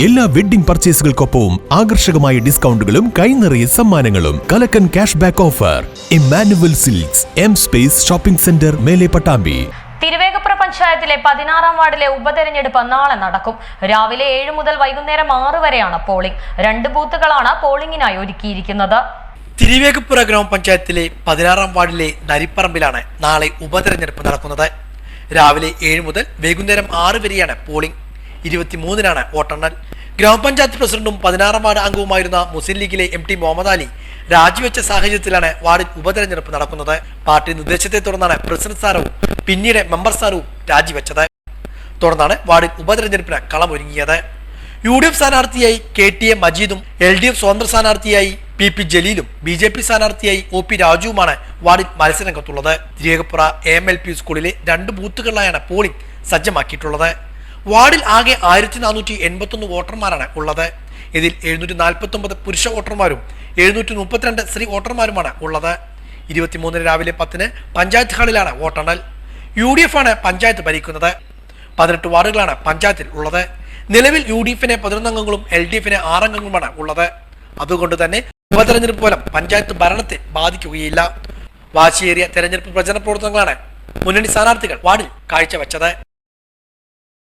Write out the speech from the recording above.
എല്ലാ വെഡ്ഡിംഗ് പർച്ചേസുകൾക്കൊപ്പവും ആകർഷകമായ ഡിസ്കൗണ്ടുകളും കൈനിറയ സമ്മാനങ്ങളും കലക്കൻ cash back offer Immanuel Silks M Space shopping centre മേലെ പട്ടാമ്പി. തിരുവേഗപ്പുറ പഞ്ചായത്തിലെ പതിനാറാം വാർഡിലെ ഉപതെരഞ്ഞെടുപ്പ് നാളെ നടക്കും. രാവിലെ ഏഴ് മുതൽ വൈകുന്നേരം ആറ് വരെയാണ് പോളിംഗ് രണ്ട് ബൂത്തുകളാണ് പോളിംഗിനായി ഒരുക്കിയിരിക്കുന്നത്. തിരുവേഗപ്പുറ ഗ്രാമപഞ്ചായത്തിലെ പതിനാറാം വാർഡിലെ നരിപ്പറമ്പിലാണ് നാളെ ഉപതെരഞ്ഞെടുപ്പ് നടക്കുന്നത്. രാവിലെ ഏഴ് മുതൽ വൈകുന്നേരം ആറ് വരെയാണ് പോളിംഗ് ഇരുപത്തിമൂന്നിനാണ് വോട്ടെണ്ണൽ. ഗ്രാമപഞ്ചായത്ത് പ്രസിഡന്റും പതിനാറാം വാർഡ് അംഗവുമായിരുന്ന മുസ്ലിം ലീഗിലെ എം ടി മുഹമ്മദ് അലി രാജിവെച്ച സാഹചര്യത്തിലാണ് വാർഡിൽ ഉപതെരഞ്ഞെടുപ്പ് നടക്കുന്നത്. പാർട്ടി നിർദ്ദേശത്തെ തുടർന്നാണ് പ്രസിഡന്റ് സ്ഥാനവും പിന്നീട് മെമ്പർ സ്ഥാനവും രാജിവെച്ചത്. തുടർന്നാണ് വാർഡിൽ ഉപതെരഞ്ഞെടുപ്പിന് കളമൊരുങ്ങിയത്. യു ഡി എഫ് സ്ഥാനാർത്ഥിയായി കെ ടി എ മജീദും എൽ ഡി എഫ് സ്വതന്ത്ര സ്ഥാനാർത്ഥിയായി പി പി ജലീലും ബി ജെ പി സ്ഥാനാർത്ഥിയായി ഒ പി രാജുവുമാണ് വാർഡിൽ മത്സരരംഗത്തുള്ളത്. തിരിയകപ്പുറ എ എൽ പി സ്കൂളിലെ രണ്ട് ബൂത്തുകളിലായാണ് പോളിംഗ് സജ്ജമാക്കിയിട്ടുള്ളത്. വാർഡിൽ ആകെ ആയിരത്തി നാനൂറ്റി എൺപത്തൊന്ന് വോട്ടർമാരാണ് ഉള്ളത്. ഇതിൽ എഴുന്നൂറ്റി നാൽപ്പത്തി ഒമ്പത് പുരുഷ വോട്ടർമാരും എഴുന്നൂറ്റി മുപ്പത്തിരണ്ട് സ്ത്രീ വോട്ടർമാരുമാണ് ഉള്ളത്. ഇരുപത്തിമൂന്നിന് രാവിലെ പത്തിന് പഞ്ചായത്ത് ഹാളിലാണ് വോട്ടെണ്ണൽ. യു ഡി എഫ് ആണ് പഞ്ചായത്ത് ഭരിക്കുന്നത്. പതിനെട്ട് വാർഡുകളാണ് പഞ്ചായത്തിൽ ഉള്ളത്. നിലവിൽ യു ഡി എഫിന് പതിനൊന്ന് അംഗങ്ങളും എൽ ഡി എഫിന് ആറംഗങ്ങളുമാണ് ഉള്ളത്. അതുകൊണ്ട് തന്നെ ഉപതെരഞ്ഞെടുപ്പ് പോലും പഞ്ചായത്ത് ഭരണത്തെ ബാധിക്കുകയില്ല. വാശിയേറിയ തെരഞ്ഞെടുപ്പ് പ്രചരണ പ്രവർത്തനങ്ങളാണ് മുന്നണി സ്ഥാനാർത്ഥികൾ വാർഡിൽ കാഴ്ചവെച്ചത്.